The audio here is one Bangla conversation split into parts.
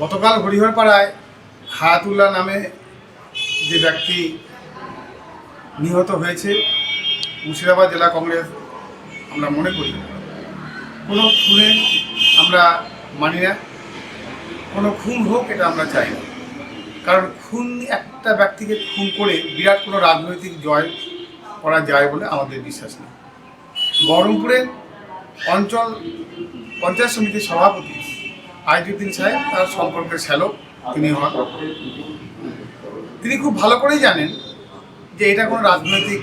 গতকাল হরিহরপাড়ায় হায়াতুল্লাহ নামে যে ব্যক্তি নিহত হয়েছে, মুর্শিদাবাদ জেলা কংগ্রেস, আমরা মনে করি কোনো খুনে আমরা মানি না, কোনো খুন হোক এটা আমরা চাই না। কারণ খুন একটা ব্যক্তিকে খুন করে বিরাট কোনো রাজনৈতিক জয় করা যায় বলে আমাদের বিশ্বাস নেই। বহরমপুরের অঞ্চল পঞ্চায়েত সমিতির সভাপতি আইজুদ্দিন সাহেব, তার সম্পর্কের শ্যালক, তিনি হন। তিনি খুব ভালো করেই জানেন যে এটা কোনো রাজনৈতিক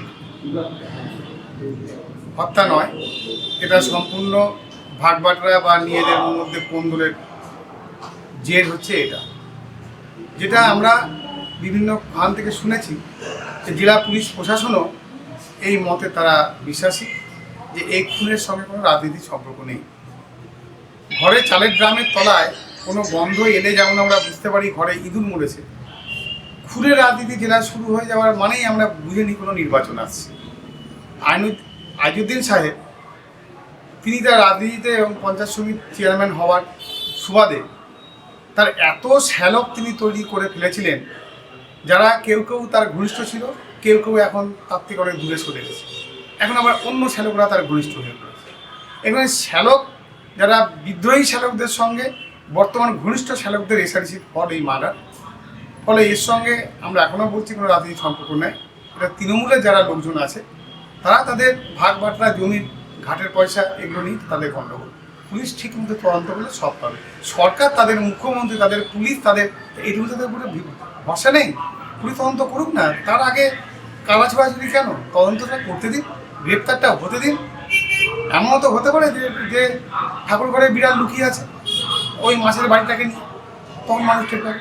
হত্যা নয়। এটা সম্পূর্ণ ভাগবাটরা বা নিজেদের মধ্যে কোন্দলের জের হচ্ছে এটা। যেটা আমরা বিভিন্ন খান থেকে শুনেছি যে জেলা পুলিশ প্রশাসনও এই মতে তারা বিশ্বাসী যে এই খুনের সঙ্গে কোনো রাজনীতির সম্পর্ক নেই। ঘরে চালের ড্রামের তলায় কোনো গন্ধ এলে যেমন আমরা বুঝতে পারি ঘরে ইঁদুর মরেছে। খুনের রাজনীতি জেলা শুরু হয়ে যাওয়ার মানেই আমরা বুঝে নিই কোনো নির্বাচন আসছে। আইনু আইজুদ্দিন সাহেব, তিনি তার রাজনীতিতে এবং পঞ্চায়েত সমিতির চেয়ারম্যান হওয়ার সুবাদে তার এত শ্যালক তিনি তৈরি করে ফেলেছিলেন, যারা কেউ কেউ তার ঘনিষ্ঠ ছিল, কেউ কেউ এখন তার থেকে অনেক দূরে সরে গেছে এখন আবার অন্য শ্যালকরা তার ঘনিষ্ঠ হয়ে পড়েছে। এখানে শ্যালক যারা বিদ্রোহী শ্যালকদের সঙ্গে, বর্তমান ঘনিষ্ঠ শ্যালকদের এসআরসির ফল এই মার্ডার ফলে এর সঙ্গে আমরা এখনও বলছি, কোনো রাজনীতির সম্পর্ক নেই। এটা তৃণমূলের যারা লোকজন আছে, তারা তাদের ভাগ বাটরা জমির ঘাটের পয়সা এগুলো নিয়ে তাদের গণ্ডগোল পুলিশ ঠিক মতো তদন্ত করলে সব পাবে। সরকার তাদের মুখ্যমন্ত্রী, তাদের পুলিশ, তাদের এইটুকু তাদের উপরে ভরসা নেই। পুলিশ তদন্ত করুক না, তার আগে কালা ছোড়াছুড়ি কেন? তদন্তটা করতে দিন, গ্রেপ্তারটা হতে দিন এমনও তো হতে পারে যে ঠাকুর ঘরে বিড়াল লুকিয়ে আছে। ওই মাছের বাড়িটাকে নিয়ে তখন মানুষ টের পাবে